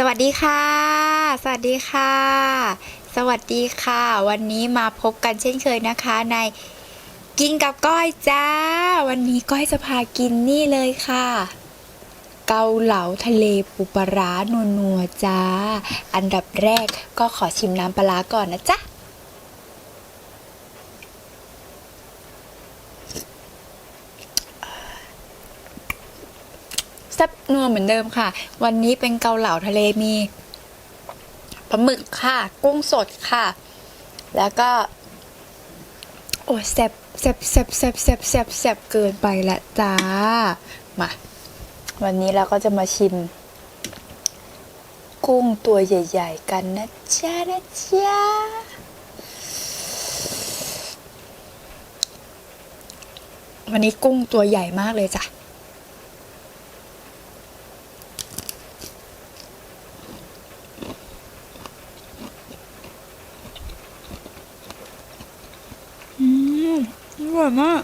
สวัสดีค่ะ สวัสดีค่ะ สวัสดีค่ะ วันนี้มาพบกันเช่นเคยนะคะในกินกับก้อยจ้า วันนี้ก้อยจะพากินนี่เลยค่ะ เกาเหลาทะเลปูปลาร้านัวๆจ้า อันดับแรกก็ขอชิมน้ำปลาร้าก่อนนะจ๊ะ แซ่บนัวเหมือนเดิมค่ะ วันนี้เป็นเกาเหลาทะเลมีปลาหมึกค่ะ กุ้งสดค่ะ แล้วก็ โอ้แซ่บแซ่บแซ่บแซ่บแซ่บแซ่บแซ่บเกินไปละจ้า มา วันนี้เราก็จะมาชิม กุ้งตัวใหญ่ ๆ กันนะจ๊ะนะจ๊ะวันนี้กุ้งตัวใหญ่มากเลยจ้ะ อืม อยมาก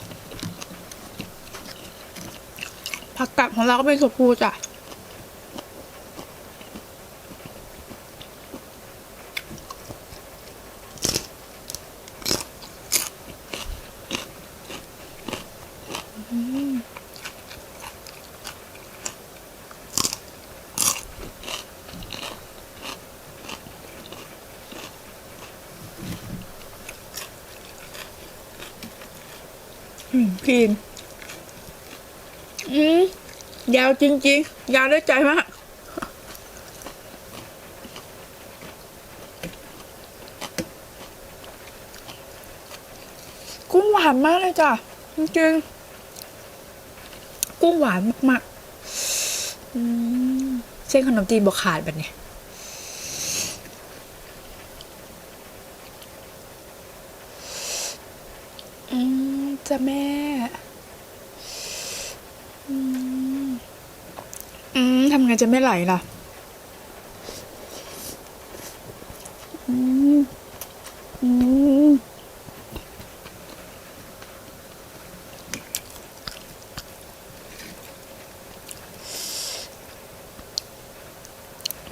ผักกาดของเราก็เป็นสับปูจ้ะอืม ครีม อืมยาวจริง ๆ ยาวด้วยใจมากกุ้งหวานมากเลยจ้ะจริงๆกุ้งหวานมากๆเส้นขนมจีนบวขาดแบบนี้อืม จ้ะแม่อืมอืมทำไงจะไม่ไหลล่ะ อืม อืม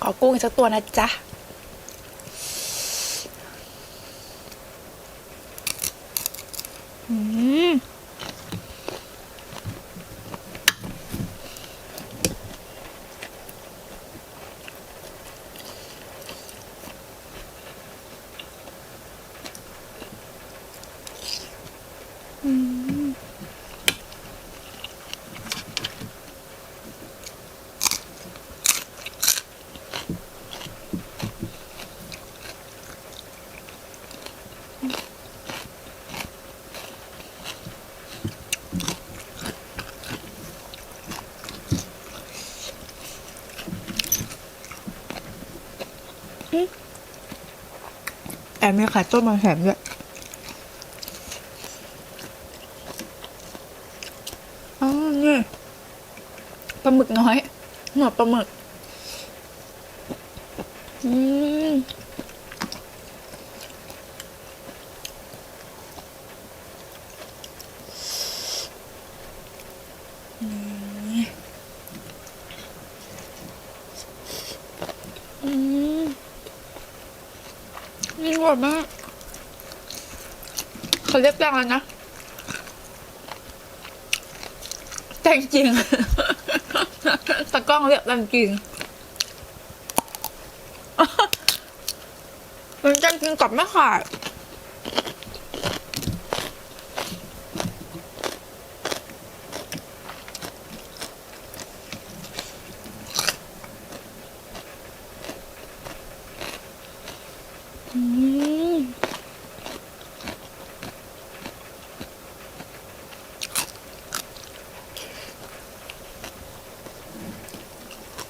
ขอกุ้งอีกสักตัวนะจ๊ะ อืม อืม แอบมีไข่ต้มมาแถมด้วยอ๋อนี่ปลาหมึกน้อย หนวดปลาหมึก อืม นี่อืม นี่อ ร่อยมากเขาเรียกแตงแล้วนะแตงจริงตะกล้องเรียกแตงจริงมันแตงจริงกับไม่ขาดอืม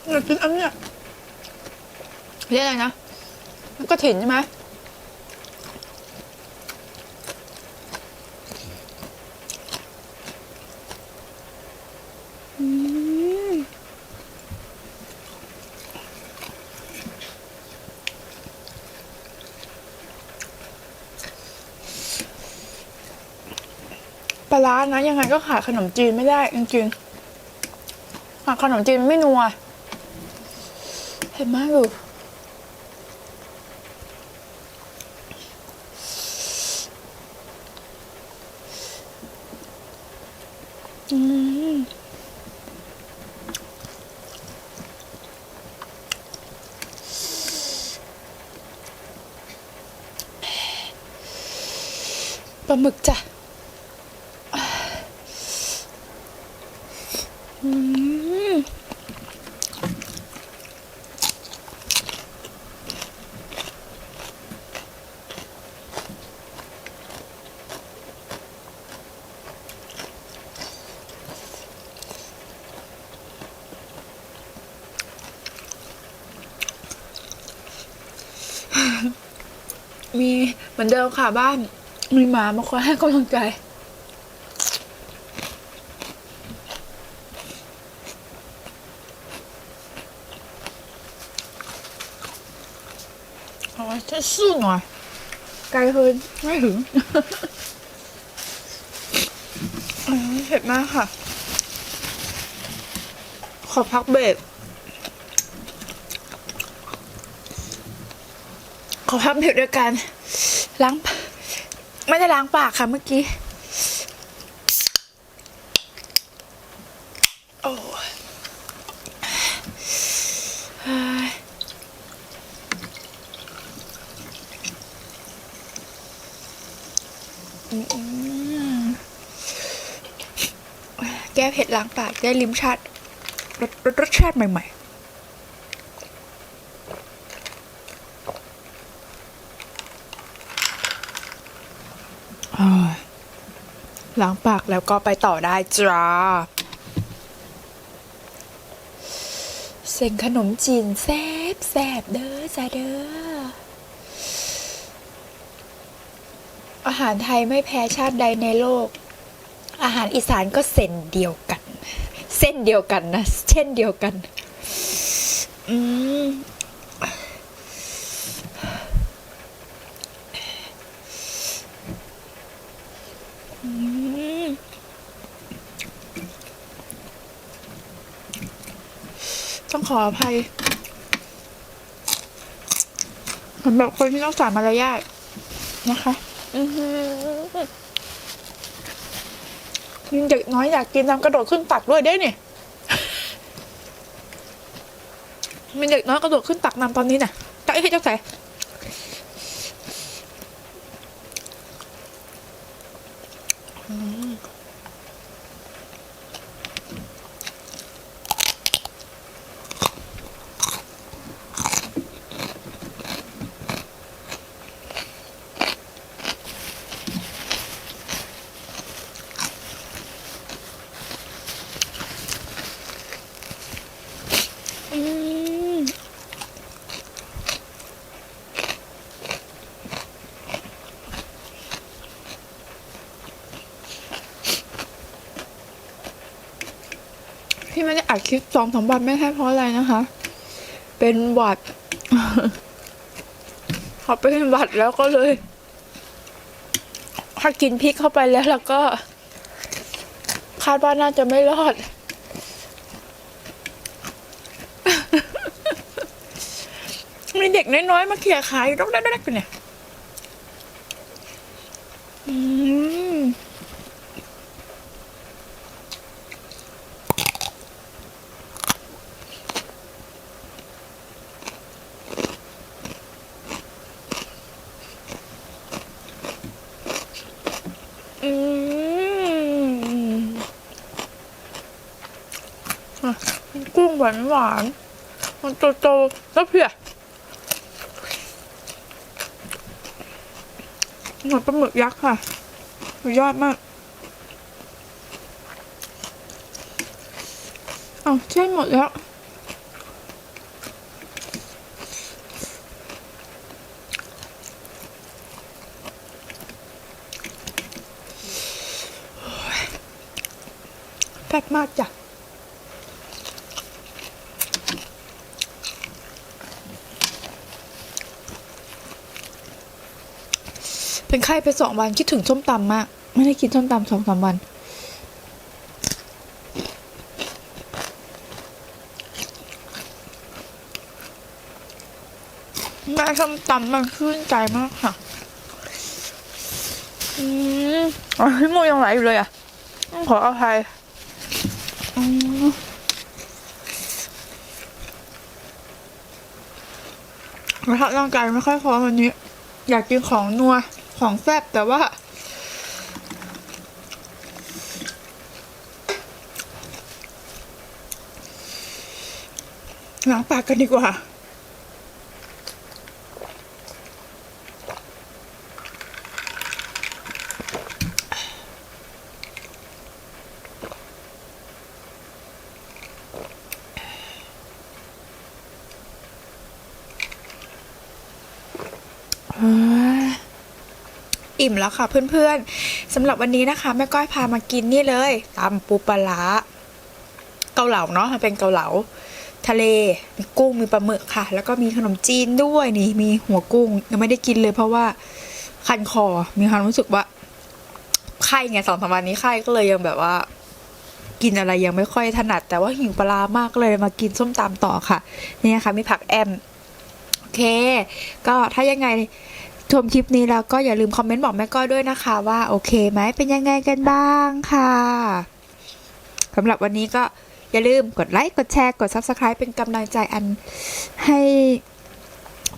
อยา กกินอันเนี้ยเรียกอะไรนะมันก็ถิ่นใช่ไหมอืมปลาร้านะยังไงก็ขาดขนมจีนไม่ได้จริงๆขาดขนมจีนมันไม่นัว เผ็ดมากอยู่อืมปลาหมึกจ้ะอืม มีเหมือนเดิมค่ะบ้าน มีหมามาคอยให้กำลังใจ เอาไว้จะสู้หน่อย ไกลเกินไม่ถึงอันนี้เผ็ดมากค่ะ ขอพักเบรก อพักเบรกด้วยกันล้างไม่ได้ล้างปากค่ะเมื่อกี้โอ้แก้เผ็ดล้างปากได้ลิ้มชาติรสรสรสชาติใหม่ ๆ ล้างปากแล้วก็ไปต่อได้จ้าเส้นขนมจีนแซบแซบเด้อจ้าเด้อ อาหารไทยไม่แพ้ชาติใดในโลก อาหารอีสานก็เส้นเดียวกัน เส้นเดียวกันนะ เช่นเดียวกัน อืม อืมต้ องขออภัยสำหรับคนที่ต้องสารมารยาทนะคะอือหือยิงเด็กน้อยอยากกินน้ำกระโดดขึ้นตักด้วยได้เนี่ยมีเด็กน้อยกระโดดขึ้นตักน้ำตอนนี้น่ะตักไอ้เจ้าใส่ ที่ไม่ได้อัดคลิปสองสามวันไม่ใช่เพราะอะไรนะคะ เป็นหวัดพอเป็นหวัดแล้วก็เลยถ้ากินพริกเข้าไปแล้วแล้วก็ คาดว่าน่าจะไม่รอด มีเด็กน้อยๆมาเขี่ยขายต้องได้ได้กันเนี่ย กุ้งหวานหวานมันโตๆแล้วเผื่อหมือนปลาหมึกยักษ์ค่ะสุดยอดมากเอาใช่หมดแล้วแซ่บมากจ้ะ เป็นไข้ไปสองวันคิดถึงส้มตำมาก ไม่ได้กินส้มตำสองสามวันแม่ส้มตำมันชื่นใจมากค่ะ อืมอ๋อพี่โมยังไหลอยู่เลยอะ ขออภัยอืมกระทะร่างกายไม่ค่อยพร้อมวันนี้ อยากกินของนัว ของแซ่บแต่ว่า ล้างปากกันดีกว่า อิ่มแล้วค่ะเพื่อนๆสำหรับวันนี้นะคะแม่ก้อยพามากินนี่เลยตำปูปลาเกาเหลาเนาะมันเป็นเกาเหลา ทะเลมีกุ้งมีปลาหมึกค่ะ แล้วก็มีขนมจีนด้วยนี่มีหัวกุ้งยังไม่ได้กินเลยเพราะว่าคันคอมีความรู้สึกว่าไข้ไงสองสามวันนี้ไข้ก็เลยยังแบบว่า กินอะไรยังไม่ค่อยถนัด แต่ว่าหิวปลามากเลยมากินส้มตำต่อค่ะเนี่ยค่ะมีผักแอมโอเค ก็ถ้ายังไง ชมคลิปนี้แล้วก็อย่าลืมคอมเมนต์บอกแม่ก้อยด้วยนะคะ ว่าโอเคไหมเป็นยังไงกันบ้างค่ะสำหรับวันนี้ก็อย่าลืมกดไลค์ กดแชร์ กด Subscribe เป็นกำลังใจอันให้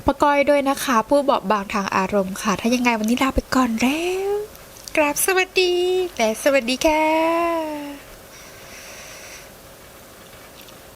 ป้าก้อยด้วยนะคะ ผู้บาบบางทางอารมณ์ค่ะ ถ้ายังไงวันนี้ลาไปก่อนแล้ว กราบสวัสดีแต่สวัสดีค่ะ